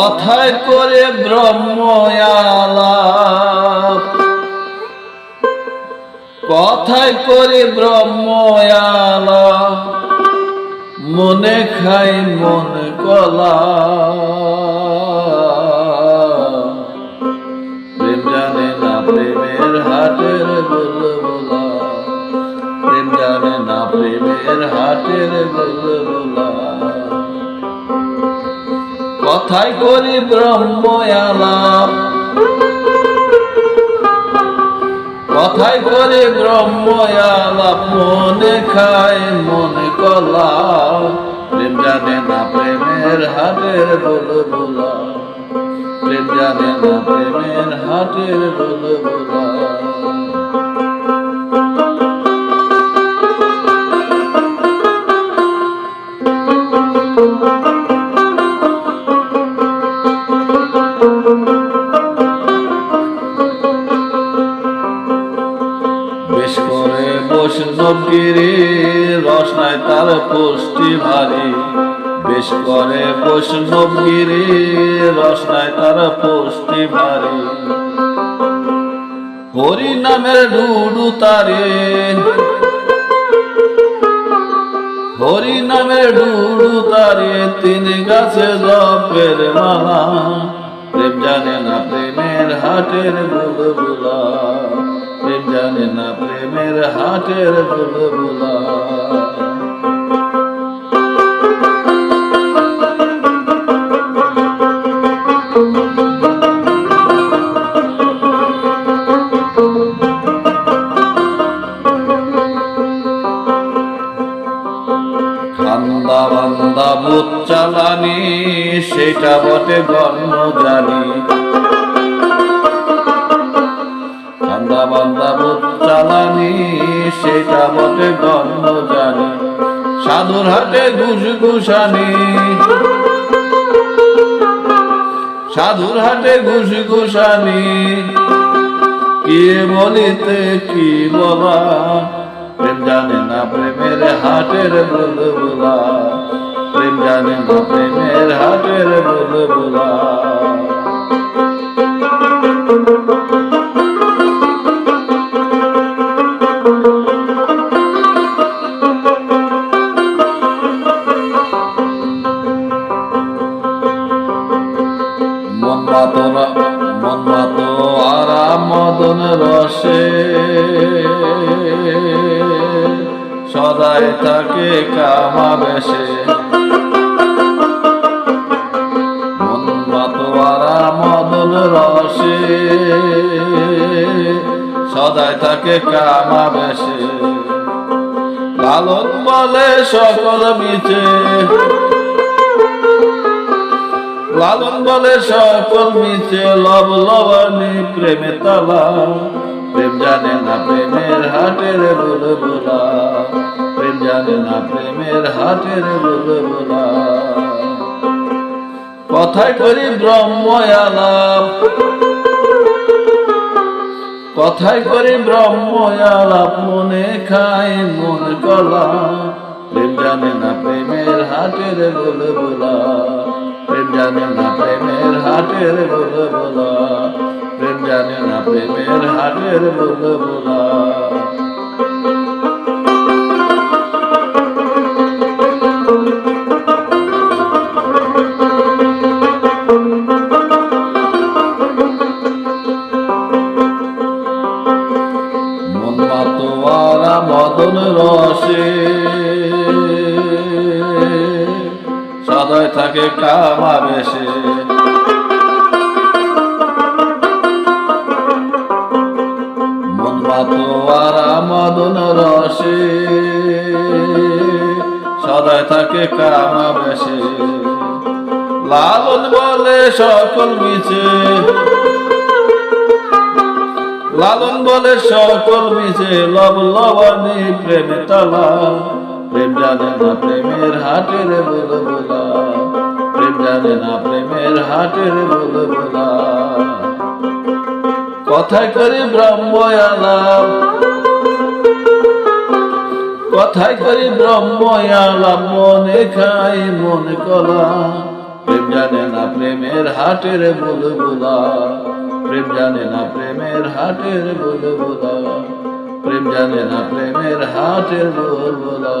কথায় করে ব্রহ্ময়ালাপ কথায় করে ব্রহ্ময়ালাপ মনে খাই মন কলা কথায় করি ব্রহ্ময়ালাপ কথায় করে ব্রহ্ময়ালাপ মনে খায় মনে কলা। প্রেম জানে না প্রেমের হাটের বুলবুলা প্রেম জানে না প্রেমের হাটের বুলবুলা বেশ করে বৈষ্ণবগিরি রসনায় তার পুষ্টি ভারী। বেশ করে বৈষ্ণবগিরি রসনায় তার পুষ্টি ভারী। হরি নামের ডুডু তারে, হরি নামের ডুডু তারে, তিন গাছে জপের মালা। প্রেম জানে না প্রেমের হাটের বুলবুলা। প্রেম জানে না প্রেমের হাটের চালানি সেটা বটে গণ্য জানি খান্দা বান্দা চালানি সেটা বটে গণ্য জানি সাধুর হাটে ঘুষ ঘুষানি সাধুর হাটে ঘুষ ঘুষানি কি বলিতে কি বলা? প্রেম জানে না প্রেমের হাটের বুলবুলা। প্রেম জানে না প্রেমের হাটের বুলবুলা। মাতরা মন মাত আরা মদন রসে। সদাই থাকে কামা বেশে মন মাতোয়ারা মদন রসে। সদাই থাকে কামা বেশে লালন বলে সকল মিছে। লালন বলে সকল মিছে লব লবানি, প্রেমে তালা। প্রেম জানে না প্রেমের হাটের বুলবুলা প্রেম জানে না প্রেমের হাটের বুলবুলা কথায় করি ব্রহ্ময়ালাপ। কথায় করি ব্রহ্ময়ালাপ, মনে খাই মন কলা। প্রেম জানে না প্রেমের হাটের জানে না প্রেমের হাটের বুলবুলা প্রেম জানে না প্রেমের হাটের বুলবুলা মন মাতোয়ারা মদন রসে সদাই থাকে কামা বেশে মদন রসে সদাই থাকে কামা বেশে। লালন বলে সকল মিছে। লালন বলে সকল মিছে। লব লবানি প্রেমে তালা। প্রেম জানে না প্রেমের হাটের বুলবুলা। প্রেম জানে না প্রেমের হাটের বুলবুলা। কথায় করি ব্রহ্ময়ালাপ কথায় করি ব্রহ্ময়ালাপ মনে খাই মন কলা। প্রেম জানে না প্রেমের হাটের বুলবুলা। প্রেম জানে না প্রেমের হাটের বুলবুলা। প্রেম জানে না প্রেমের হাটের বুলবুলা।